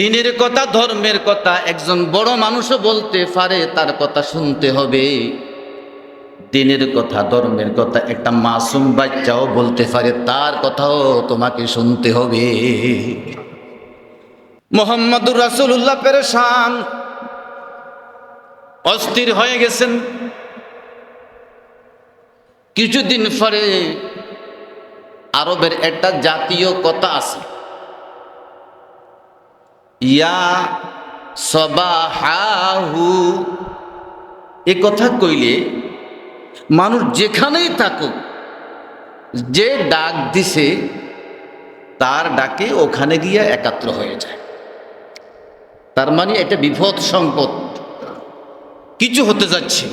দিনের কথা, ধর্মের কথা, একজন বড় মানুষও বলতে পারে, তার কথা শুনতে হবে। দিনের কথা, ধর্মের কথা, একটা মাসুম বাচ্চাও বলতে পারে, তার কথাও তোমাকে শুনতে হবে। মোহাম্মদুর রাসুল্লাহ পেরেশান, অস্থির হয়ে গেছেন। কিছুদিন পরে আরবের একটা জাতীয় কথা আছে। ইয়া সবাহাহু। এ কথা কইলে মানুষ যেখানেই থাকুক, যে ডাক দিছে, তার ডাকে ওখানে গিয়ে একাত্র হয়ে যায়। তার মানে এটা বিপদ সংকট কিছু হতে যাচ্ছে।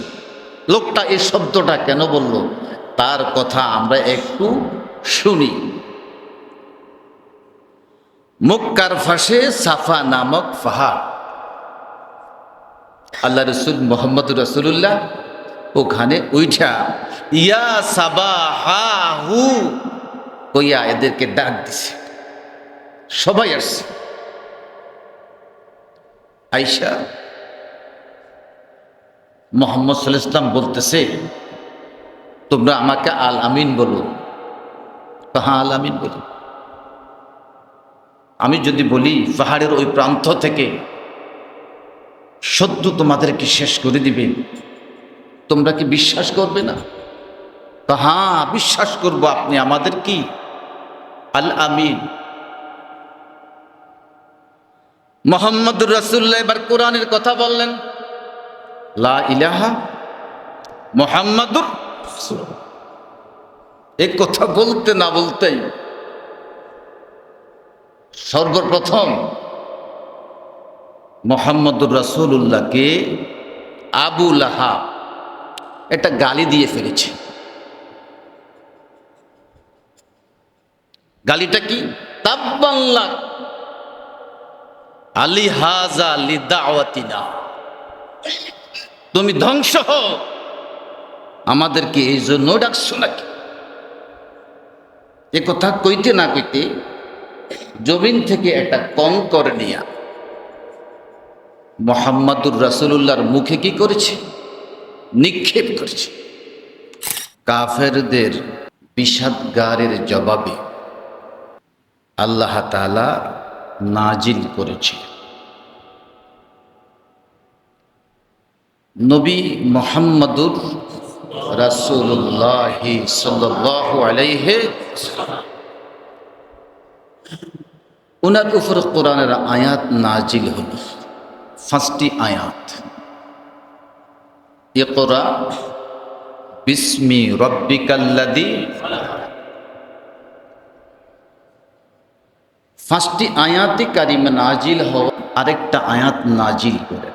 লোকটা এই শব্দটা কেন বলল? তার কথা আমরা একটু শুনি। মক্কার ফাঁসে সাফা নামক পাহাড় আল্লাহ রসুল মোহাম্মদ রসুল্লাহ ওখানে উইঠা, ইয়া সাবা হা হু। কইয়া এদেরকে ডাক দিছে। সবাই আসছে। আইসা মোহাম্মদ সাল্লাহ ইসলাম বলতেছে, তোমরা আমাকে আল আমিন বলো। হ্যাঁ আল আমিন বলি। আমি যদি বলি, পাহাড়ের ওই প্রান্ত থেকে সদ্য তোমাদেরকে শেষ করে দিবে, তোমরা কি বিশ্বাস করবে না? তো হ্যাঁ বিশ্বাস করব আপনি, আমাদের কি? আল আমিন। মোহাম্মদুর রাসুল্লাহ এবার কোরআনের কথা বললেন। লা ইলাহা মোহাম্মদুর এ কথা বলতে না বলতেই সর্বপ্রথম মোহাম্মদুর রাসুল্লাহকে আবু লাহাব একটা গালি দিয়ে ফেলেছে। গালিটা কি? তাব্বাল্লা আলি হাজা লি দাওয়াতিনা। তুমি ধ্বংস হও। আমাদেরকে এই জন্য ডাকছো নাকি? এ কথা কইতে না কইতে জমিন থেকে একটা কঙ্কর নিয়া মোহাম্মদুর রাসুল্লাহর মুখে কি করেছে? নিক্ষেপ করেছে। কাফেরদের বিষাদগারের জবাবে আল্লাহ তালা নাজিল করেছে। নবী মোহাম্মদুর রাসুল্লাহ সাল্লাহ আলাইহে ওনার উপর কোরআনের আয়াত নাজিল হল। পাঁচটি আয়াত। ইকরা বিস্মি রব্বিকাল্লাদি পাঁচটি আয়াতে কারিমা নাজিল হওয়া, আরেকটা আয়াত নাজিল করে।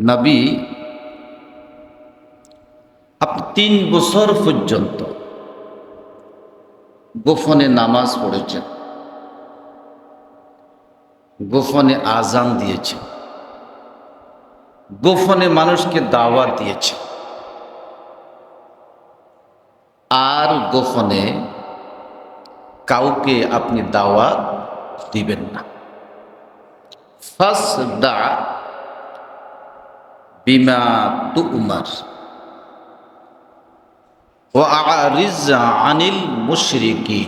নবী, আপনি তিন বছর পর্যন্ত গোফনে নামাজ পড়েছেন গোফনে আজান দিয়েছে। গোফনে মানুষকে দাওয়াত দিয়েছে। আর গোফনে কাউকে আপনি দাওয়াত দিবেন না। ফাস দা বিমা তু উমার ও আরিজা আনিল মুশরিকি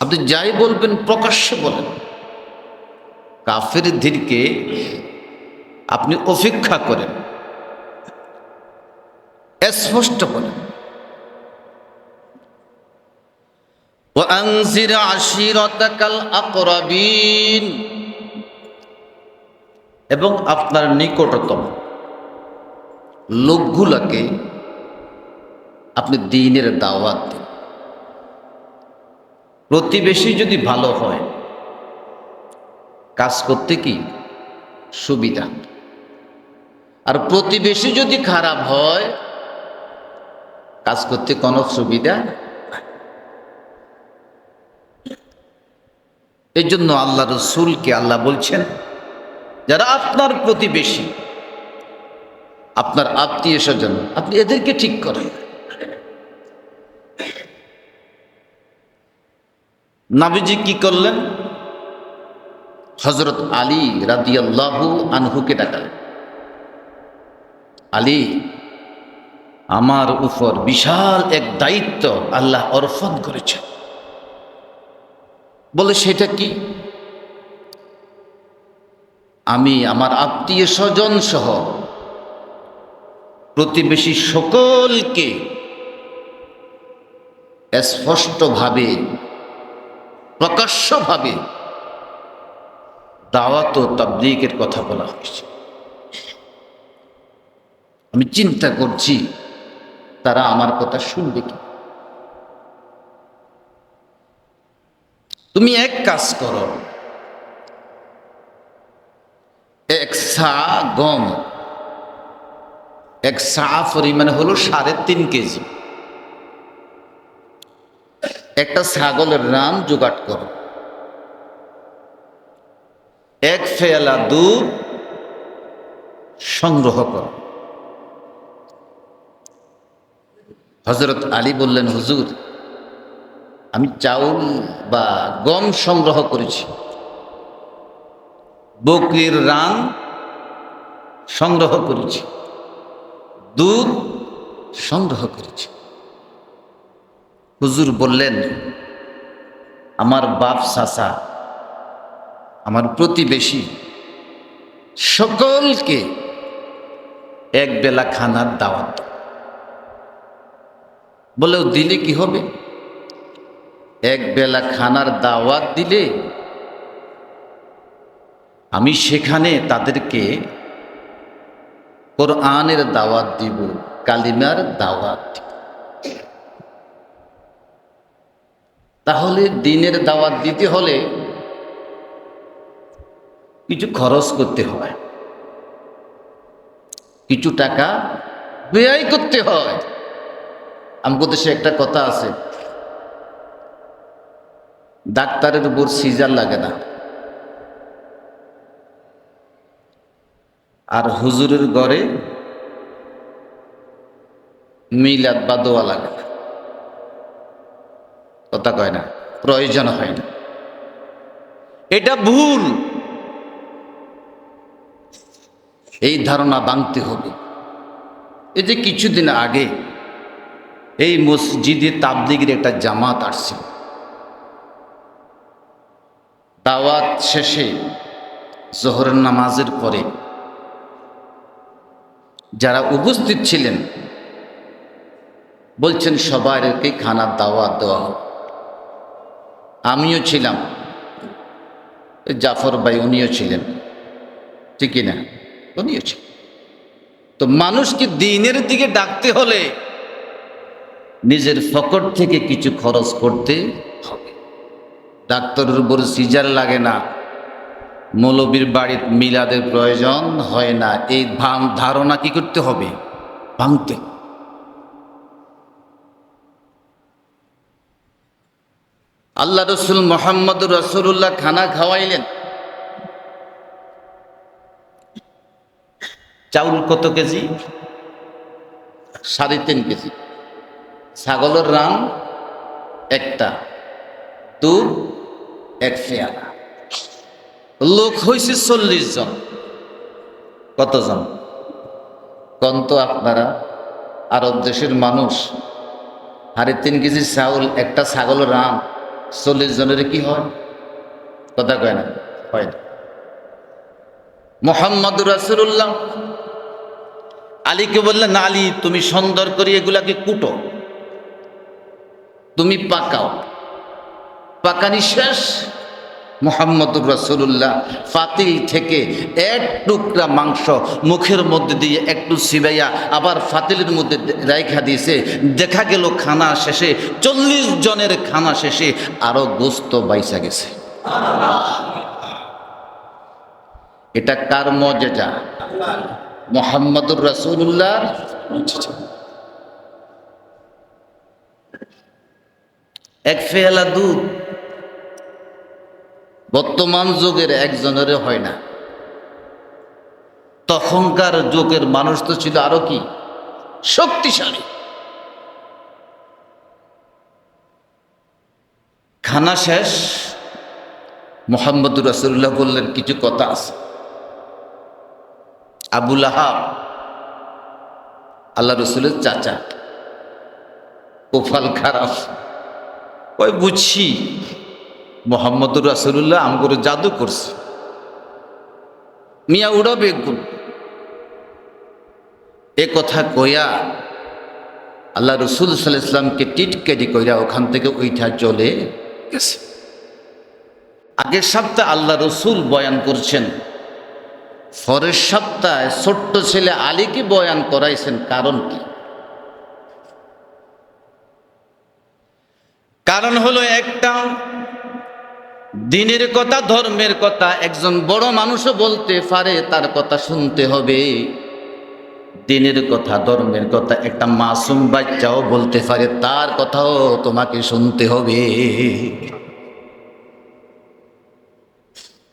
আপনি যাই বলবেন প্রকাশ্যে বলেন কাফের ধীরকে আপনি অপেক্ষা করেন স্পষ্ট করেন وأنذر عشيرتك الأقربين এবং আপনার নিকটতম লোকগুলোকে আপনি দিনের দাওয়াত দেন। প্রতিবেশী যদি ভালো হয়, কাজ করতে কি সুবিধা? আর প্রতিবেশী যদি খারাপ হয়, কাজ করতে কোনো সুবিধা এই জন্য আল্লাহ রসুলকে আল্লাহ বলছেন, যারা আপনার প্রতিবেশী, আপনার আত্মীয় স্বজন, আপনি এদেরকে ঠিক করেন। নাবিজি কি করলেন? হজরত আলী রাদিয়াল্লাহু আনহুকে ডাকালেন। আলী, আমার উপর বিশাল এক দায়িত্ব আল্লাহ অর্পণ করেছে বলে সেটা কি? আমি আমার আত্মীয় স্বজন সহ প্রতিবেশী সকলকে স্পষ্টভাবে প্রকাশ্যভাবে দাওয়াত ও তাবলিগের কথা বলা হয়েছে। আমি চিন্তা করছি, তারা আমার কথা শুনবে কি? তুমি এক কাজ করো। এক সা গম, এক সা পরিমাণে হলো সাড়ে তিন কেজি। একটা ছাগলের রান জোগাড় করো। এক ফেয়ালা দুধ সংগ্রহ করো। হজরত আলী বললেন, হুজুর, আমি চাউল বা গম সংগ্রহ করেছি। বকরির রান সংগ্রহ করেছি। দুধ সংগ্রহ করেছি। হুজুর বললেন, আমার বাপ চাচা, আমার প্রতিবেশী, সকলকে এক বেলা খানার দাওয়াত বলেও দিলে কি হবে? এক বেলা খানার দাওয়াত দিলে আমি সেখানে তাদেরকে কোরআনের দাওয়াত দিব, কালিমার দাওয়াত দিব। তাহলে দিনের দাওয়াত দিতে হলে কিছু খরচ করতে হয়। কিছু টাকা ব্যয় করতে হয়। আমাদের দেশে একটা কথা আছে, ডাক্তারের উপর সিজার লাগে না। আর হুজুরের ঘরে মিলাদ বা দোয়া লাগে না। কথা কয় না, প্রয়োজন হয় না। এটা ভুল। এই ধারণা ভাঙতে হবে। এই যে কিছুদিন আগে এই মসজিদে তাবলিগের একটা জামাত আসছে দাওয়াত শেষে জোহরের নামাজের পরে যারা উপস্থিত ছিলেন, বলছেন সবাইকে খানার দাওয়াত দেওয়া হোক আমিও ছিলাম। জাফর ভাই উনিও ছিলেন। ঠিকই না উনিও ছিলেন। তো মানুষকে দিনের দিকে ডাকতে হলে নিজের ফকট থেকে কিছু খরচ করতে হবে। ডাক্তারের উপর সিজার লাগে না। মৌলবীর বাড়ির মিলাদের প্রয়োজন হয় না। এই ধারণা কি করতে হবে? ভাঙতে আল্লাহ রসুল মোহাম্মদ রসুল্লাহ খানা খাওয়াইলেন। চাউল কত কেজি? সাড়ে তিন কেজি। ছাগলের রান একটা দুধ এক লোক হয়েছে চল্লিশ জন। কতজন? কন্ত আপনারা, আরব দেশের মানুষ। সাড়ে তিন কেজি চাউল, একটা ছাগলের রান। চল্লিশ জনের কি হয়? কথা কয় না? হয় না। মোহাম্মদ রাসুল্লাহ আলীকে বললেন আলী, তুমি সুন্দর করে, এগুলাকে কুটো। তুমি পাকাও। পাকানি শেষ। মোহাম্মদুর রাসুল্লাহ ফাতিল থেকে এক টুকরা মাংস মুখের মধ্যে দিয়ে একটু সিবাইয়া আবার ফাতিলের মধ্যে রাইখা দিয়েছে। দেখা গেল খানা শেষে, চল্লিশ জনের খানা শেষে আরও গোস্ত বাইসা গেছে। এটা কার মজেজা মোহাম্মদুর রাসুল্লাহ এক ফেয়ালা দুধ বর্তমান যুগের একজনের হয় না। তখনকার যুগের মানুষ তো ছিল আরও কি? শক্তিশালী। খানা শেষ, মোহাম্মদুর রাসুল্লাহ বললেন, কিছু কথা আছে। আবুল আহাব আল্লাহ রসুলের চাচা কোফাল খারাপ। ওই বুঝছি। মোহাম্মদুর রাসুল্লাহ আমগুলো জাদু করছে। মিয়া উড়াবে গুণ এ কথা কয়া আল্লাহ রসুল সাল্লাহ ইসলামকে টিটকেটি কইরা ওখান থেকে ওইটা চলে গেছে। আগের সপ্তাহে আল্লাহ রসুল বয়ান করছেন, পরের সপ্তাহে ছোট্ট ছেলে আলীকে বয়ান করাইছেন কারণ কি? কারণ হলো একটা দিনের কথা, ধর্মের কথা, একজন বড় মানুষও বলতে পারে, তার কথা শুনতে হবে। দিনের কথা, ধর্মের কথা, একটা মাসুম বাচ্চাও বলতে পারে, তার কথাও তোমাকে শুনতে হবে।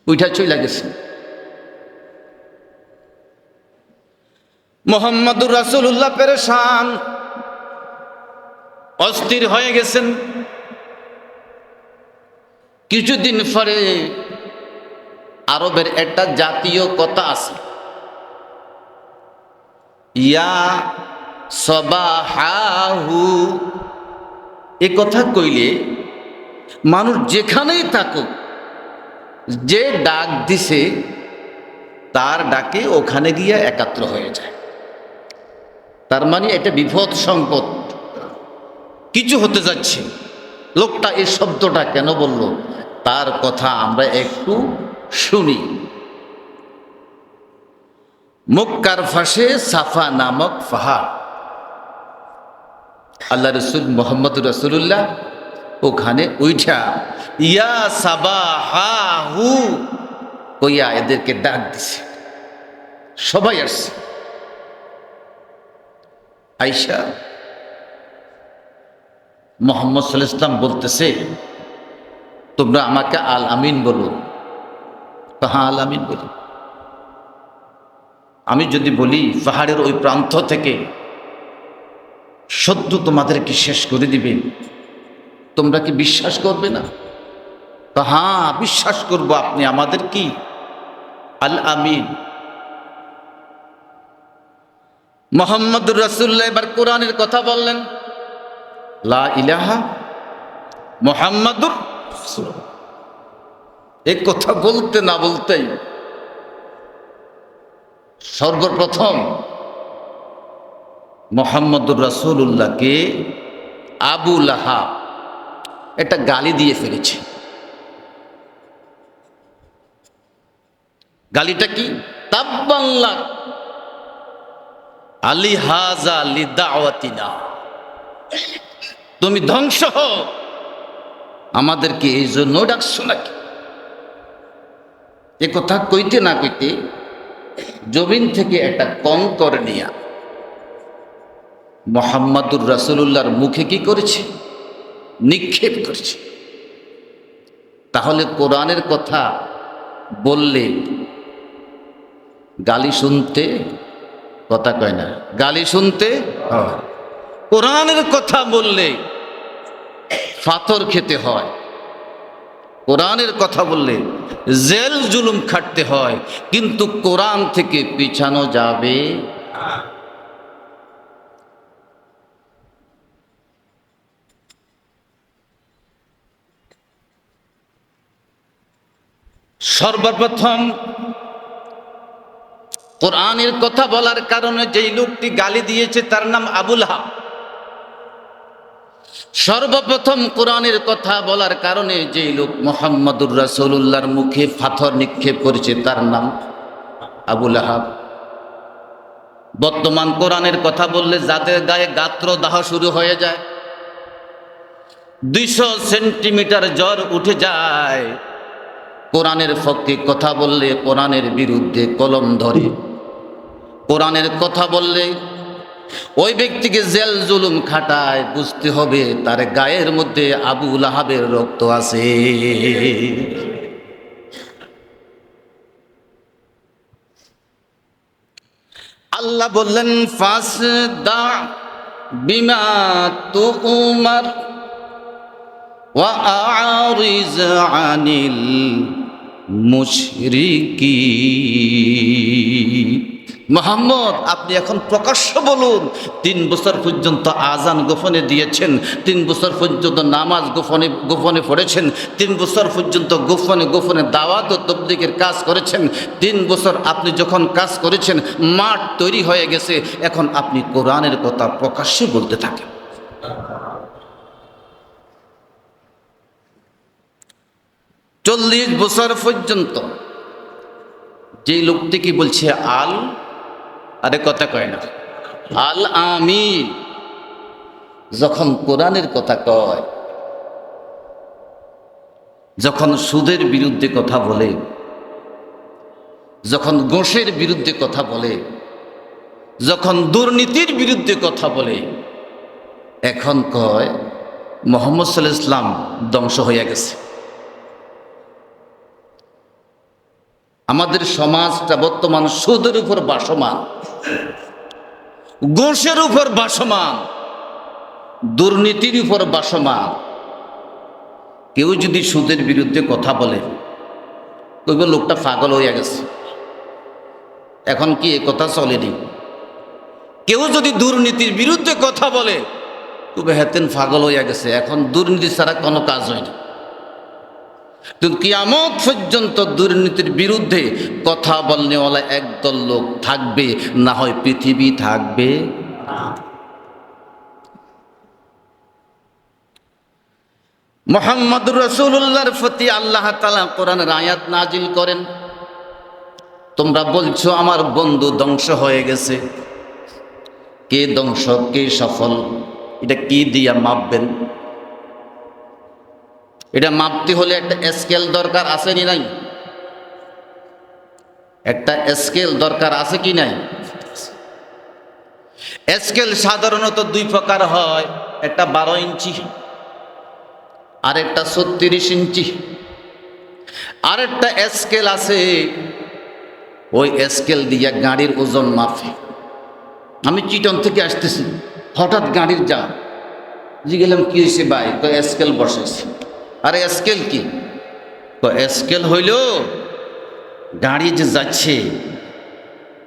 ওইটা চলে গেছে। মোহাম্মদুর রাসুল্লাহ পেরেশান, অস্থির হয়ে গেছেন। কিছুদিন পরে আরবের একটা জাতীয় কথা আছে। ইয়া সবাহাহু। এ কথা কইলে মানুষ যেখানেই থাকুক, যে ডাক দিছে, তার ডাকে ওখানে গিয়ে একাত্র হয়ে যায়। তার মানে এটা বিপদ সম্পদ কিছু হতে যাচ্ছে। লোকটা এই শব্দটা কেন বলল? তার কথা আমরা একটু শুনি। মক্কার ফাঁসে সাফা নামক পাহাড় আল্লাহ রসুল মোহাম্মদ রসুল্লাহ ওখানে উইঠা, ইয়া সাবা হা। হু কইয়া এদেরকে ডাক দিছে। সবাই আসছে। আইসা মোহাম্মদ সাল্লাহ ইসলাম বলতেছে, তোমরা আমাকে আল আমিন বলো। তো হ্যাঁ আল আমিন বলি। আমি যদি বলি, পাহাড়ের ওই প্রান্ত থেকে সদ্য তোমাদেরকে শেষ করে দিবে, তোমরা কি বিশ্বাস করবে না? হ্যাঁ বিশ্বাস করব আপনি, আমাদের কি? আল আমিন মোহাম্মদুর রাসুল্লাহ এবার কোরআনের কথা বললেন। লা ইলাহা মোহাম্মদুর এই কথা বলতে না বলতেই সর্বপ্রথম মোহাম্মদুর রাসুল্লাহকে আবু লাহাব একটা গালি দিয়ে ফেলেছে। গালিটা কি? তাব্বাল্লা। আলি হাজা লি দাওয়াতিনা। তুমি ধ্বংস হও। আমাদেরকে এই জন্য ডাকছো নাকি? এ কথা কইতে না কইতে জমিন থেকে একটা কঙ্কর নিয়া মোহাম্মদুর রাসুল্লাহর মুখে কি করেছে? নিক্ষেপ করেছে। তাহলে কোরআনের কথা বললে গালি শুনতে কথা কয় না, গালি শুনতে হয়। কোরআনের কথা বললে ফাতর খেতে হয়। কোরআনের কথা বললে জেল জুলুম খাটতে হয়, কিন্তু কোরআন থেকে পিছানো যাবে? সর্বপ্রথম কোরআনের কথা বলার কারণে যেই লোকটি গালি দিয়েছে, তার নাম আবুল হাব। সর্বপ্রথম কোরআনের কথা বলার কারণে যেই লোক মোহাম্মদুর রাসৌলুল্লাহর মুখে পাথর নিক্ষেপ করেছে, তার নাম আবুল আহাব বর্তমান কোরআনের কথা বললে যাদের গায়ে গাত্র দাহ শুরু হয়ে যায়, দুইশো সেন্টিমিটার জ্বর উঠে যায়, কোরআনের পক্ষে কথা বললে কোরআনের বিরুদ্ধে কলম ধরে। কোরআনের কথা বললে ওই ব্যক্তিকে জেল জুলুম খাটায় বুঝতে হবে তার গায়ের মধ্যে আবু লাহাবের রক্ত আছে আল্লাহ বললেন ফাস দা বিমা তু উমার وأعرض عن المشركين মোহাম্মদ, আপনি এখন প্রকাশ্য বলুন, তিন বছর পর্যন্ত আজান গোপনে দিয়েছেন, তিন বছর পর্যন্ত নামাজ গোপনে গোপনে পড়েছেন, তিন বছর পর্যন্ত গোপনে গোপনে দাওয়াত ও তবদিকের কাজ করেছেন, তিন বছর আপনি যখন কাজ করেছেন, মাঠ তৈরি হয়ে গেছে, এখন আপনি কোরআনের কথা প্রকাশ্যে বলতে থাকেন। চল্লিশ বছর পর্যন্ত যে লোকটিকে বলছে আল আরে কথা কয় না। আল আমি যখন কোরআনের কথা কয়, যখন সুদের বিরুদ্ধে কথা বলে, যখন গোষের বিরুদ্ধে কথা বলে, যখন দুর্নীতির বিরুদ্ধে কথা বলে, এখন কয়, মোহাম্মদ সাল্লাহ ইসলাম ধ্বংস হইয়া গেছে। আমাদের সমাজটা বর্তমান সুদের উপর বাসমান গোষের উপর বাসমান, দুর্নীতির উপর বাসমান। কেউ যদি সুদের বিরুদ্ধে কথা বলে তবে লোকটা পাগল হয়ে গেছে। এখন কি এ কথা চলেনি? কেউ যদি দুর্নীতির বিরুদ্ধে কথা বলে তবে হেতেন পাগল হয়ে গেছে। এখন দুর্নীতি ছাড়া কোনো কাজ হয় না। কিন্তু কিয়ামত পর্যন্ত দুর্নীতির বিরুদ্ধে কথা বলনেওয়ালা একদল লোক থাকবে, না হয় পৃথিবী থাকবে। মোহাম্মদ রসুল্লাহর প্রতি আল্লাহ তালা কোরআনের আয়াত নাজিল করেন। তোমরা বলছো, আমার বন্ধু ধ্বংস হয়ে গেছে। কে ধ্বংস, কে সফল? এটা কি দিয়া মাপবেন? এটা মাপতে হলে একটা স্কেল দরকার আছে নি নাই? একটা স্কেল দরকার আছে কি নাই? স্কেল সাধারণত দুই প্রকার হয়, একটা বারো ইঞ্চি আর একটা ছত্রিশ ইঞ্চি। আর একটা স্কেল আছে, ওই স্কেল দিয়ে গাড়ির ওজন মাফে আমি চিটন থেকে আসতেছি, হঠাৎ গাড়ির যা গেলাম কি হয়েছে ভাই? তো স্কেল বসেছে আরে স্কেল কি? তো স্কেল হইল গাড়ি যে যাচ্ছে,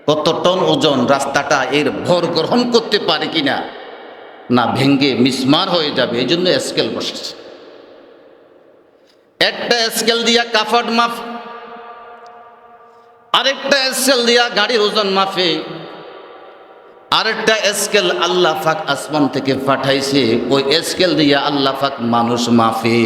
কত টন ওজন রাস্তাটা এর ভর গ্রহণ করতে পারে কিনা? না না, ভেঙ্গে মিসমার হয়ে যাবে, এই জন্য স্কেল বসেছে। একটা স্কেল দিয়া কাফট মাফ, আরেকটা স্কেল দিয়া গাড়ির ওজন মাফে। আরেকটা স্কেল আল্লাহ ফাক আসমান থেকে পাঠাইছে, ওই স্কেল দিয়া আল্লাহ ফাক মানুষ মাফে।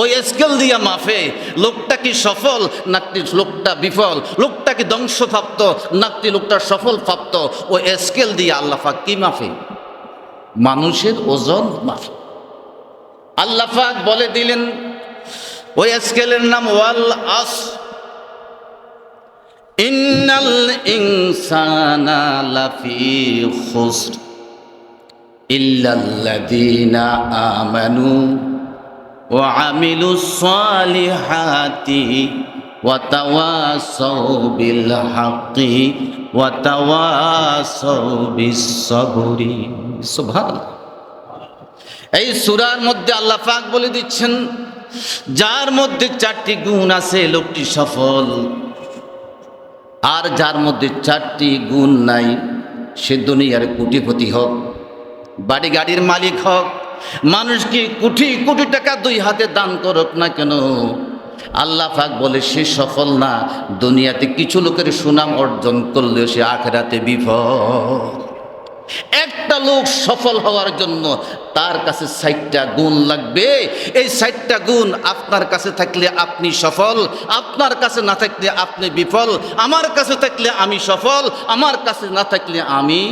ওই স্কেল দিয়া মাফে। লোকটা কি সফল, নাকি লোকটা বিফল? লোকটা কি ধ্বংসপ্রাপ্ত, নাকি লোকটা সফল প্রাপ্ত ওই স্কেল দিয়ে আল্লাহ ফাক কি মাফে? মানুষের ওজন মাফে। আল্লাহ ফাক বলে দিলেন, ওই স্কেলের নাম ওয়াল আস। ইন্নাল ইনসানা লাফি খুসর ইল্লাল্লাযীনা আমানু ওয়া আমিলুস সালিহাতি ওয়া তাওয়াসাউ বিল হাক্কি ওয়া তাওয়াসাউ বিস সাবরি সুবহানাল্লাহ। এই সূরার মধ্যে আল্লাহ পাক বলে দিচ্ছেন, যার মধ্যে চারটি গুণ আছে, লোকটি সফল। আর যার মধ্যে চারটি গুণ নাই, সে দুনিয়ার কোটিপতি হোক বাড়ি গাড়ির মালিক হোক মানুষকে কোটি কোটি টাকা দুই হাতে দান করুক না কেন? আল্লাহ পাক বলে, সে সফল না, দুনিয়াতে কিছু লোকের সুনাম অর্জন করলেও সে আখেরাতে বিফল একটা লোক সফল হওয়ার জন্য তার কাছে ষাটটা গুণ লাগবে। এই ষাটটা গুণ আপনার কাছে থাকলে আপনি সফল, আপনার কাছে না থাকলে আপনি বিফল, আমার কাছে থাকলে আমি সফল, আমার কাছে না থাকলে আমি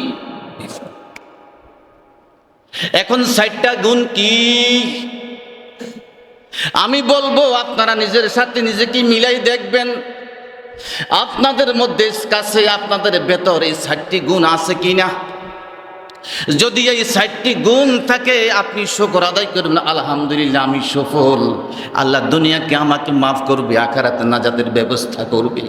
এখন ষাটটা গুণ কি? আমি বলব আপনারা নিজের সাথে নিজেকে মিলাই দেখবেন। আপনাদের মধ্যে কাছে আপনাদের ভেতর এই ষাটটি গুণ আছে কিনা? যদি এই ষাটটি গুণ থাকে, আপনি শকর আদায় করবেন। আলহামদুলিল্লাহ, আমি সফল। আল্লাহ দুনিয়াকে আমাকে মাফ করবে, আখারাতে নাজাদের ব্যবস্থা করবে।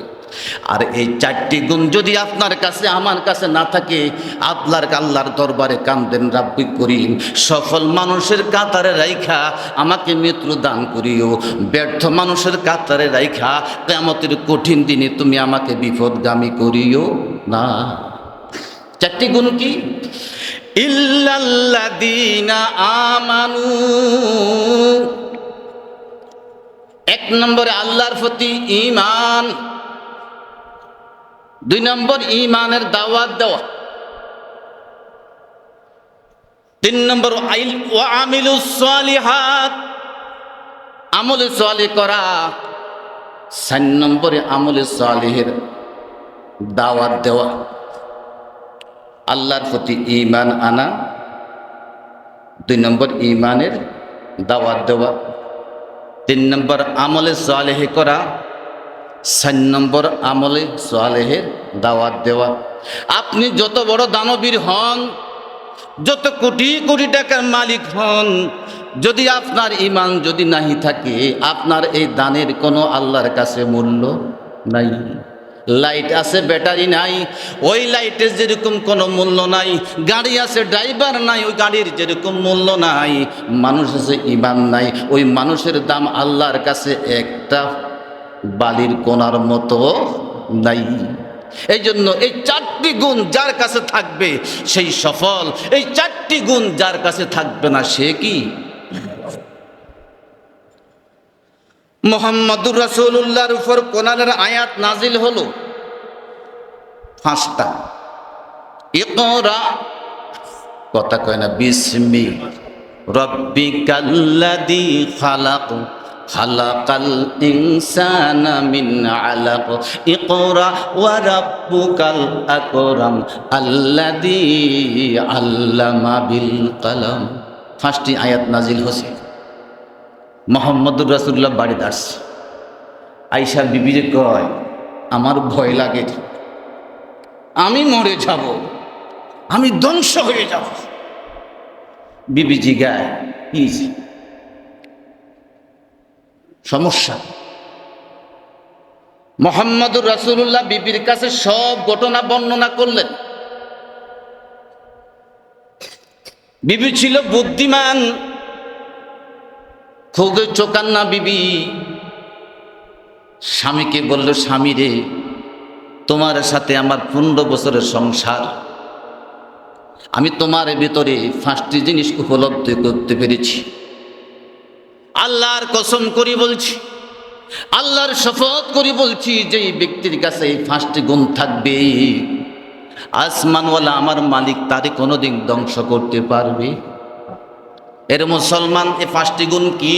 আর এই চারটি গুণ যদি আপনার কাছে, আমার কাছে না থাকে, আপনার আল্লাহর দরবারে কান্দেন, রাব্বি করিম। সফল মানুষের কাতারে রাইখা আমাকে মৃত্যু দান করিও। ব্যর্থ মানুষের কাতারে রাইখা কেমতের কঠিন দিনে তুমি আমাকে বিপদগামী করিও না। চারটি গুণ কি? ইল্লাল্লাযীনা আমানু। এক নম্বরে আল্লাহর প্রতি ঈমান। দুই নম্বর ঈমানের দাওয়াত দেওয়া। তিন নম্বর আইল ও আমিলুস সালিহাত আমল সালি করা। চার নম্বরে আমল সালিহের দাওয়াত দেওয়া। আল্লাহর প্রতি ইমান আনা, দুই নম্বর ঈমানের দাওয়াত দেওয়া, তিন নম্বর আমলে সালেহে করা, চার নম্বর আমলে সালেহের দাওয়াত দেওয়া। আপনি যত বড় দানবীর হন, যত কোটি কোটি টাকার মালিক হন, যদি আপনার ইমান যদি নাহি থাকে, আপনার এই দানের কোনো আল্লাহর কাছে মূল্য নাই। লাইট আছে, ব্যাটারি নাই। ওই লাইটের যেরকম কোনো মূল্য নাই, গাড়ি আছে, ড্রাইভার নাই, ওই গাড়ির যেরকম মূল্য নাই, মানুষ আছে, ইমান নাই। ওই মানুষের দাম আল্লাহর কাছে একটা বালির কোনার মতো নাই। এই জন্য এই চারটি গুণ যার কাছে থাকবে, সেই সফল। এই চারটি গুণ যার কাছে থাকবে না, সে কি? মোহাম্মদুর রাসূলুল্লাহর উপর কোরআনের আয়াত নাজিল হলো। পাঁচটা। ইকরা। কথা কয় না বিসমি রব্বিকাল্লাযী খালাক, খালাকাল ইনসানা মিন আলাক। ইকরা ওয়া রাব্বুকাল আকরাম, আল্লাযী আল্লামা বিল কলম। পাঁচটি আয়াত নাজিল হয়েছে। মোহাম্মদুর রাসুল্লাহ বাড়িতে আসছে আইসার বিবিরে কয়, আমার ভয় লাগে আমি মরে যাব। আমি ধ্বংস হয়ে যাব। বিবি জিগায় কি সমস্যা। মোহাম্মদুর রাসুল্লাহ বিবির কাছে সব ঘটনা বর্ণনা করলেন। বিবি ছিল বুদ্ধিমান খুবই চোকান্না বিবি। স্বামীকে বলল, স্বামী রে, তোমার সাথে আমার পনেরো বছরের সংসার। আমি তোমার ভিতরে পাঁচটি জিনিস উপলব্ধি করতে পেরেছি। আল্লাহর কসম করি বলছি, আল্লাহর শপথ করি বলছি যে ব্যক্তির কাছে এই পাঁচটি গুণ থাকবে, আসমানওয়ালা আমার মালিক তারে কোনোদিন ধ্বংস করতে পারবে। এর মুসলমান এ পাঁচটি গুণ কি?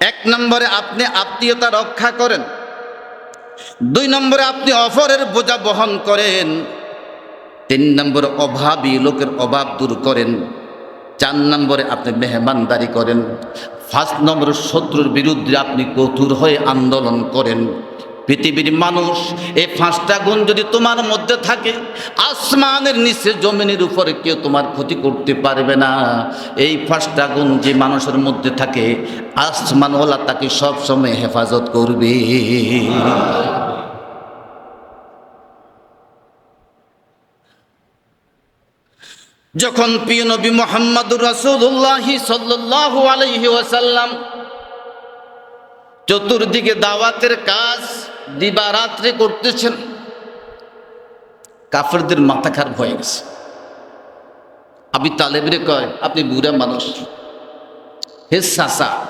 এক নম্বরে আপনি আত্মীয়তা রক্ষা করেন। দুই নম্বরে আপনি অফরের বোঝা বহন করেন। তিন নম্বরে অভাবী লোকের অভাব দূর করেন। চার নম্বরে আপনি মেহমানদারি করেন। পাঁচ নম্বরে শত্রুর বিরুদ্ধে আপনি কঠোর হয়ে আন্দোলন করেন। পৃথিবীর মানুষ, এই পাঁচটা গুণ যদি তোমার মধ্যে থাকে, আসমানের নিচে জমিনের উপরে কেউ তোমার ক্ষতি করতে পারবে না। এই পাঁচটা গুণ যে মানুষের মধ্যে থাকে, আসমানওয়ালা তাকে সবসময় হেফাজত করবে। যখন প্রিয় নবী মোহাম্মদুর রাসূলুল্লাহ সাল্লাল্লাহু আলাইহি ওয়াসাল্লাম চতুর্দিকে দাওয়াতের কাজ দিবারাত্রে করতেছেন। কাফেরদের মাথা খারাপ হয়ে গেছে। আপনি তালেবরে কয়, আপনি বুড়া মানুষ। হে সাসা,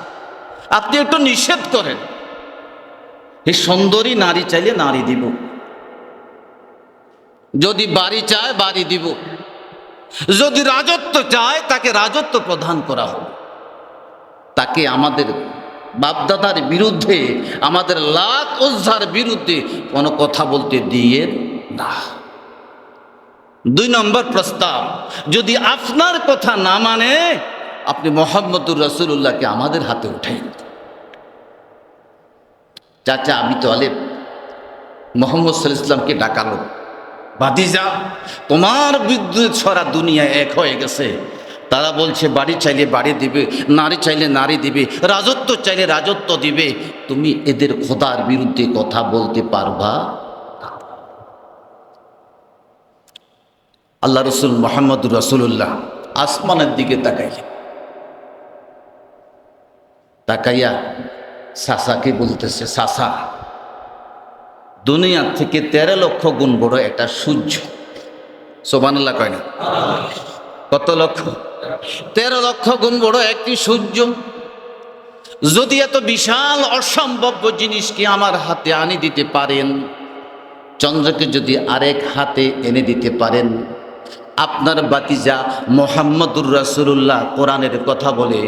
আপনি একটু নিষেধ করেন। হে সুন্দরী, নারী চাইলে নারী দিব। যদি বাড়ি চায়, বাড়ি দিব। যদি রাজত্ব চায়, তাকে রাজত্ব প্রদান করা হোক তাকে আমাদের বাপদাদার বিরুদ্ধে, আমাদের লাখ ওঝার বিরুদ্ধে কোনো কথা বলতে দিয়ে না। দুই নম্বর প্রস্তাব, যদি আপনার কথা না মানে আপনি মোহাম্মদুর রসুল্লাহকে আমাদের হাতে উঠাই চাচা, আমি তো আলেপ মোহাম্মদ সাল ইসলামকে ডাকালো। বাদিজা তোমার বিদ্যুৎ ছড়া দুনিয়া এক হয়ে গেছে। তারা বলছে, বাড়ি চাইলে বাড়ি দিবে, নারী চাইলে নারী দিবে, রাজত্ব চাইলে রাজত্ব দিবে। তুমি এদের খোদার বিরুদ্ধে কথা বলতে পারবা? আল্লাহ রসুল মোহাম্মদ রসুল্লাহ আসমানের দিকে তাকাইলেন। তাকাইয়া সাসাকে বলতেছে, সাসা দুনিয়ার থেকে তেরো লক্ষ গুণ বড় একটা সূর্য। সোবানুল্লাহ কয় না? কত লক্ষ? তেরো লক্ষ গুণ বড় একটি সূর্য। যদি এত বিশাল অসম্ভব্য জিনিসকে আমার হাতে আনি দিতে পারেন, চন্দ্রকে যদি আরেক হাতে এনে দিতে পারেন, আপনার বাতিজা মোহাম্মদুর রাসুল্লাহ কোরআনের কথা বলে,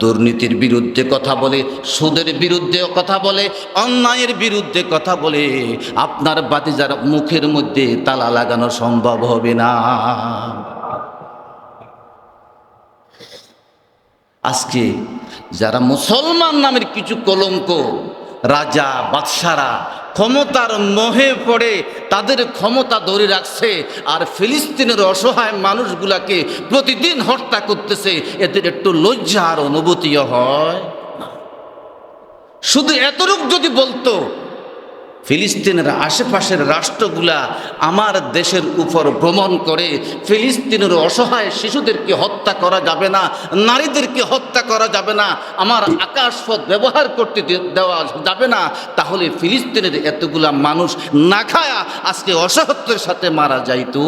দুর্নীতির বিরুদ্ধে কথা বলে, সুদের বিরুদ্ধে কথা বলে, অন্যায়ের বিরুদ্ধে কথা বলে, আপনার বাতিজার মুখের মধ্যে তালা লাগানো সম্ভব হবে না। আজকে যারা মুসলমান নামের কিছু কলঙ্ক, রাজা, বাদশারা ক্ষমতার মোহে পড়ে তাদের ক্ষমতা ধরে রাখছে আর ফিলিস্তিনের অসহায় মানুষগুলাকে প্রতিদিন হত্যা করতেছে, এদের একটু লজ্জা আর অনুভূতিও হয় শুধু এতটুক যদি বলতো ফিলিস্তিনের আশেপাশের রাষ্ট্রগুলা আমার দেশের উপর ভ্রমণ করে ফিলিস্তিনের অসহায় শিশুদেরকে হত্যা করা যাবে না, নারীদেরকে হত্যা করা যাবে না, আমার আকাশপথ ব্যবহার করতে দেওয়া যাবে না, তাহলে ফিলিস্তিনের এতগুলা মানুষ না খায়া আজকে অসহত্যের সাথে মারা যাইতো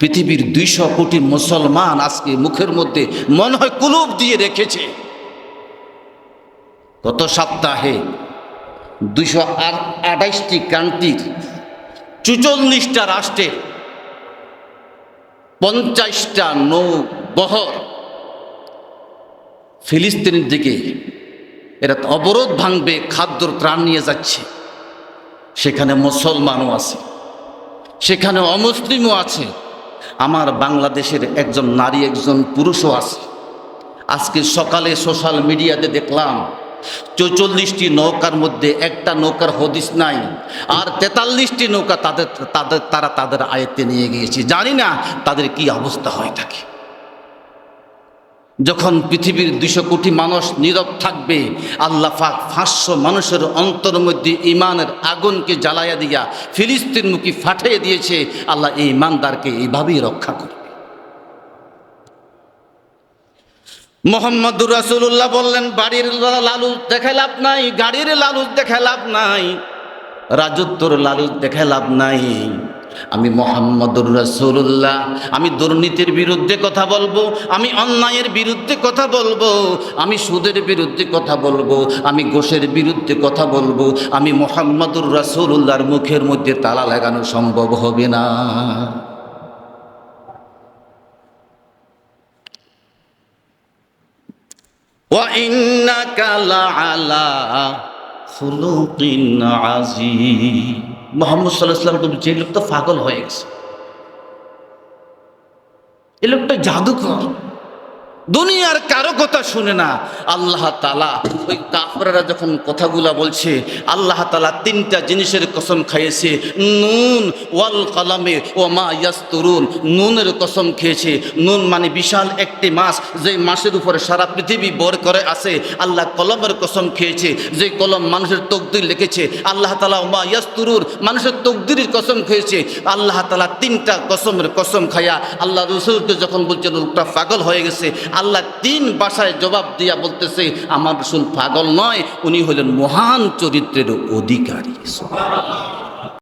পৃথিবীর দুইশো কোটি মুসলমান আজকে মুখের মধ্যে মনে হয় কুলুপ দিয়ে রেখেছে। গত সপ্তাহে দুইশো আঠাইশটি কান্ট্রির চুচল্লিশটা রাষ্ট্রের পঞ্চাশটা নৌ বহর ফিলিস্তিনের দিকে এরা অবরোধ ভাঙবে, খাদ্যর ত্রাণ নিয়ে যাচ্ছে। সেখানে মুসলমানও আছে, সেখানে অমুসলিমও আছে, আমার বাংলাদেশের একজন নারী, একজন পুরুষও আছে। আজকে সকালে সোশ্যাল মিডিয়াতে দেখলাম চৌচল্লিশটি নৌকার মধ্যে একটা নৌকার হদিস নাই, আর তেতাল্লিশটি নৌকা তাদের তাদের, তারা তাদের আয়ত্তে নিয়ে গিয়েছে। জানি না তাদের কি অবস্থা হয়ে থাকে। যখন পৃথিবীর দুশো কোটি মানুষ নীরব থাকবে, আল্লাহ পাক পাঁচশো মানুষের অন্তর মধ্যে ইমানের আগুনকে জ্বালাইয়া দিয়া ফিলিস্তিনমুখী ফাটিয়ে দিয়েছে। আল্লাহ এই ইমানদারকে এইভাবেই রক্ষা করবে মোহাম্মদুর রাসুল্লাহ বললেন, বাড়ির লালুচ দেখে লাভ নাই, গাড়ির লালুচ দেখে লাভ নাই, রাজত্বর লালুচ দেখে লাভ নাই। আমি মোহাম্মদুর রাসুল্লাহ আমি দুর্নীতির বিরুদ্ধে কথা বলব, আমি অন্যায়ের বিরুদ্ধে কথা বলব, আমি সুদের বিরুদ্ধে কথা বলব, আমি গোষের বিরুদ্ধে কথা বলব, আমি মোহাম্মদুর রাসুল্লাহর মুখের মধ্যে তালা লাগানো সম্ভব হবে না। وإنك لعلى خلق عظيم মোহাম্মদ সাল্লাহ সাল্লাম তো যে লোক তো পাগল হয়ে গেছে এ লোকটা জাদুকর দুনিয়ার কারও কথা শুনে না। আল্লাহ তালা ওই কাফরারা যখন কথাগুলা বলছে, আল্লাহ তালা তিনটা জিনিসের কসম খাইয়েছে। নুন, ওয়াল কালামে ও মা ইয়াস্তরুন। নুনের কসম খেয়েছে। নুন মানে বিশাল একটি মাস যে মাসের উপরে সারা পৃথিবী বর করে আছে। আল্লাহ কলমের কসম খেয়েছে। যে কলম মানুষের তকদির লিখেছে। আল্লাহ তালা ও মা ইয়াস্তরুর মানুষের তকদিরের কসম খেয়েছে। আল্লাহ তালা তিনটা কসমের কসম খাইয়া আল্লাহ রসুলকে যখন বলছে, লোকটা পাগল হয়ে গেছে। আল্লাহ তিন বাসায় জবাব দিয়া বলতেছে, আমার রসুল পাগল নয়, উনি হলেন মহান চরিত্রের অধিকারী।